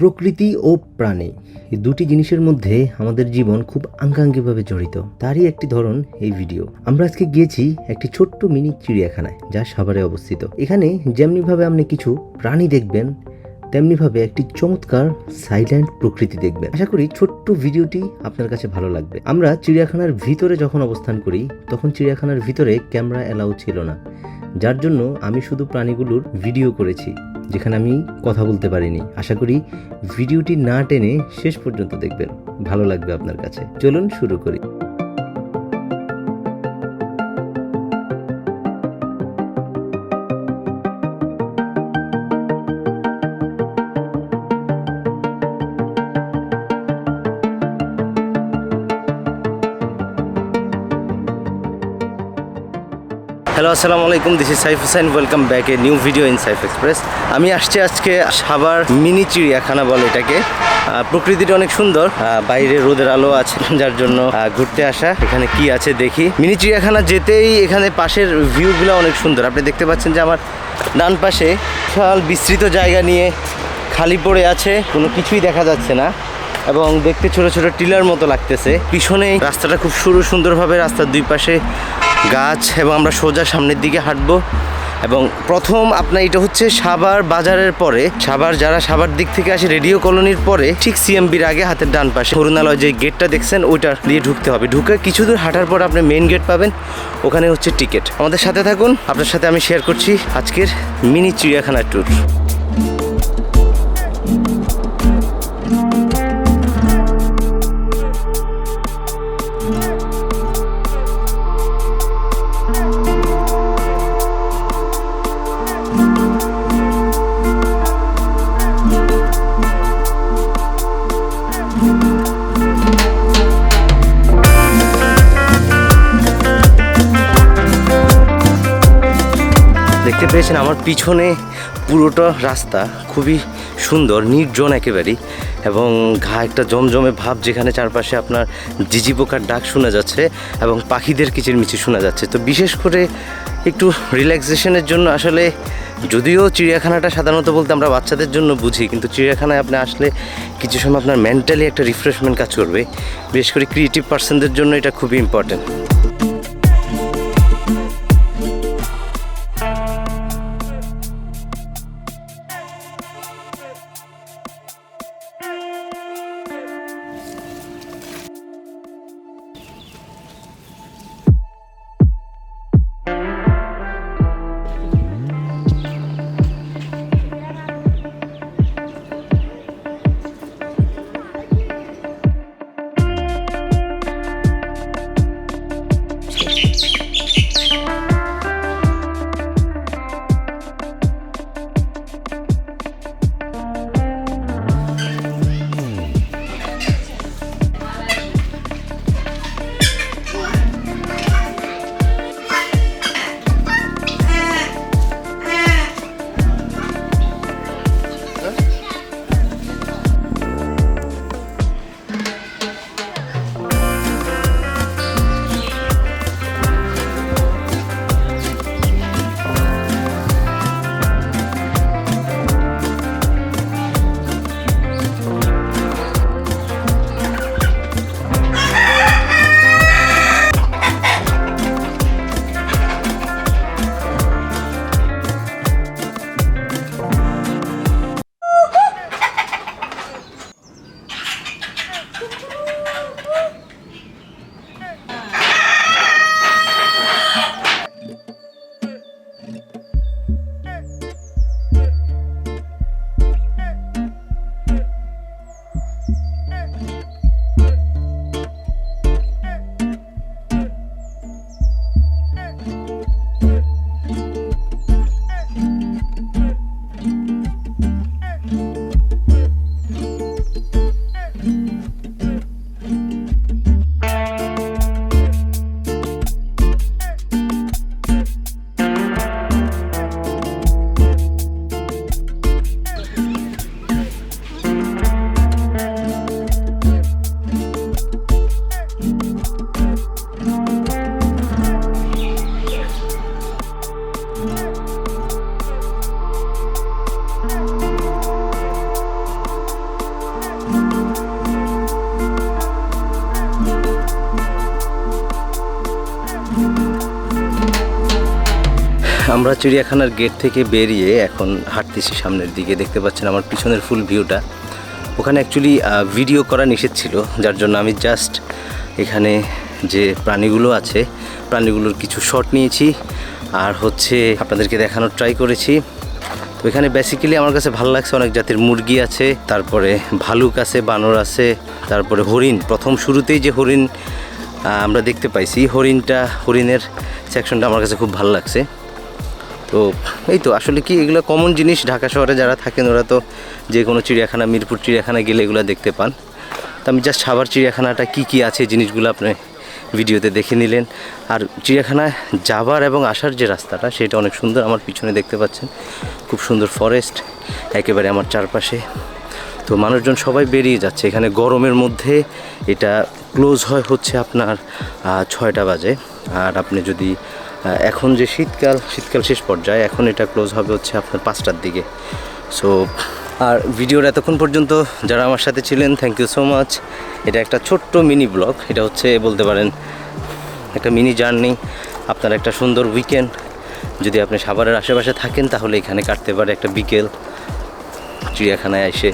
প্রকৃতি ও প্রাণী এই দুটি জিনিসের মধ্যে আমাদের জীবন খুব আঙ্গাঙ্গিভাবে জড়িত। তারই একটি ধরন এই ভিডিও। আমরা আজকে গিয়েছি একটি ছোট্ট মিনি চিড়িয়াখানায়, যা সাভারে অবস্থিত। এখানে যেমনিভাবে আপনি কিছু প্রাণী দেখবেন, তেমনিভাবে একটি চমৎকার সাইলেন্ট প্রকৃতি দেখবেন। আশা করি ছোট্ট ভিডিওটি আপনার কাছে ভালো লাগবে। আমরা চিড়িয়াখানার ভিতরে যখন অবস্থান করি, তখন চিড়িয়াখানার ভিতরে ক্যামেরা এলাও ছিল না। যার জন্য আমি শুধু প্রাণীগুলোর ভিডিও করেছি। যেখানে আমি কথা বলতে পারিনি। আশা করি ভিডিওটি না টেনে শেষ পর্যন্ত দেখবেন। ভালো লাগবে আপনার কাছে। চলুন শুরু করি। হ্যালো, আসসালামু আলাইকুম this is Saif Hussain welcome back a new video in Saif express. আমি আসছি আজকে সাবার মিনি চিড়িয়াখানা বলে এটাকে। প্রকৃতিটা অনেক সুন্দর বাইরে রোদের আলো আছে, যার জন্য ঘুরতে আসা, এখানে কি আছে দেখি। মিনি চিড়িয়াখানা যেতেই এখানে পাশের ভিউগুলো অনেক সুন্দর। আপনি দেখতে পাচ্ছেন যে আমার ডান পাশে বিশাল বিস্তৃত জায়গা নিয়ে খালি পড়ে আছে, কোনো কিছুই দেখা যাচ্ছে না। এবং দেখতে ছোট ছোট টিলার মতো লাগতেছে। পিছনে রাস্তাটা খুব সুর সুন্দরভাবে রাস্তার দুই পাশে গাছ এবং আমরা সোজা সামনের দিকে হাঁটবো। এবং প্রথম আপনার এটা হচ্ছে সাভার বাজারের পরে সাবার যারা সাভার দিক থেকে আসে রেডিও কলোনির পরে, ঠিক সিএমবির আগে হাতের ডান পাশে করুণালয় যে গেটটা দেখছেন, ওইটা দিয়ে ঢুকতে হবে। ঢুকে কিছু দূর হাঁটার পর আপনি মেন গেট পাবেন, ওখানে হচ্ছে টিকিট আমাদের সাথে থাকুন, আপনার সাথে আমি শেয়ার করছি আজকের মিনি চিড়িয়াখানার ট্যুর দেখতে পেয়েছেন আমার পিছনে পুরোটা রাস্তা, খুবই সুন্দর, নির্জন একেবারেই। এবং ঘা একটা জমজমে ভাব যেখানে চারপাশে আপনার জিজি পোকার ডাক শোনা যাচ্ছে এবং পাখিদের কিচিরমিচির শোনা যাচ্ছে। তো বিশেষ করে একটু রিল্যাক্সেশনের জন্য আসলে যদিও চিড়িয়াখানাটা সাধারণত বলতে আমরা বাচ্চাদের জন্য বুঝি, কিন্তু চিড়িয়াখানায় আপনি আসলে কিছু সময় আপনার মেন্টালি একটা রিফ্রেশমেন্ট কাজ করবে। বিশেষ করে ক্রিয়েটিভ পার্সনদের জন্য এটা খুবই ইম্পর্ট্যান্ট আমরা চিড়িয়াখানার গেট থেকে বেরিয়ে এখন হাঁটতেছি সামনের দিকে। দেখতে পাচ্ছেন আমার পিছনের ফুল ভিউটা। ওখানে অ্যাকচুয়ালি ভিডিও করা নিষেধ ছিল, যার জন্য আমি জাস্ট এখানে যে প্রাণীগুলো আছে, প্রাণীগুলোর কিছু শট নিয়েছি। আর হচ্ছে আপনাদেরকে দেখানোর ট্রাই করেছি। তো এখানে বেসিক্যালি আমার কাছে ভালো লাগছে, অনেক জাতের মুরগি আছে, তারপরে ভালুক আছে, বানর আছে, তারপরে হরিণ। প্রথম শুরুতেই যে হরিণ আমরা দেখতে পাইছি, হরিণটা, হরিণের সেকশনটা আমার কাছে খুব ভালো লাগছে। তো এই তো, আসলে কি এগুলো কমন জিনিস? ঢাকা শহরে যারা থাকেন, ওরা তো যে কোনো চিড়িয়াখানা, মিরপুর চিড়িয়াখানা গেলে এগুলো দেখতে পান। তো আমি জাস্ট সাভার চিড়িয়াখানাটা কি কি আছে, জিনিসগুলো আপনি ভিডিওতে দেখে নিলেন। আর চিড়িয়াখানায় যাবার এবং আসার যে রাস্তাটা, সেটা অনেক সুন্দর, আমার পিছনে দেখতে পাচ্ছেন। খুব সুন্দর ফরেস্ট একেবারে আমার চারপাশে। তো মানুষজন সবাই বেরিয়ে যাচ্ছে। এখানে গরমের মধ্যে এটা ক্লোজ হয় হচ্ছে আপনার ছয়টা বাজে। আর আপনি যদি এখন যে শীতকাল শীতকাল শেষ পর্যায়ে, এখন এটা ক্লোজ হবে হচ্ছে আপনার পাঁচটার দিকে। সো আর ভিডিওর এতক্ষণ পর্যন্ত যারা আমার সাথে ছিলেন থ্যাংক ইউ সো মাচ এটা একটা ছোট্ট মিনি ব্লগ এটা হচ্ছে বলতে পারেন একটা মিনি জার্নি আপনার একটা সুন্দর উইকেন্ড যদি আপনি সাভারের আশেপাশে থাকেন, তাহলে এখানে কাটতে পারে একটা বিকেল। চিড়িয়াখানায় এসে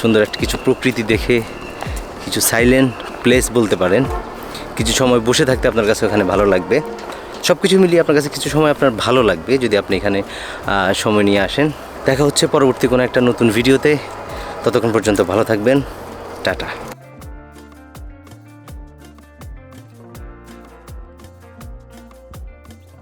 সুন্দর একটা কিছু প্রকৃতি দেখে, কিছু সাইলেন্ট প্লেস বলতে পারেন। কিছু সময় বসে থাকতে আপনার কাছে ওখানে ভালো লাগবে। সব কিছু মিলিয়ে আপনার কাছে কিছু সময় আপনার ভালো লাগবে যদি আপনি এখানে সময় নিয়ে আসেন। দেখা হচ্ছে পরবর্তী কোনো একটা নতুন ভিডিওতে। ততক্ষণ পর্যন্ত ভালো থাকবেন। টাটা।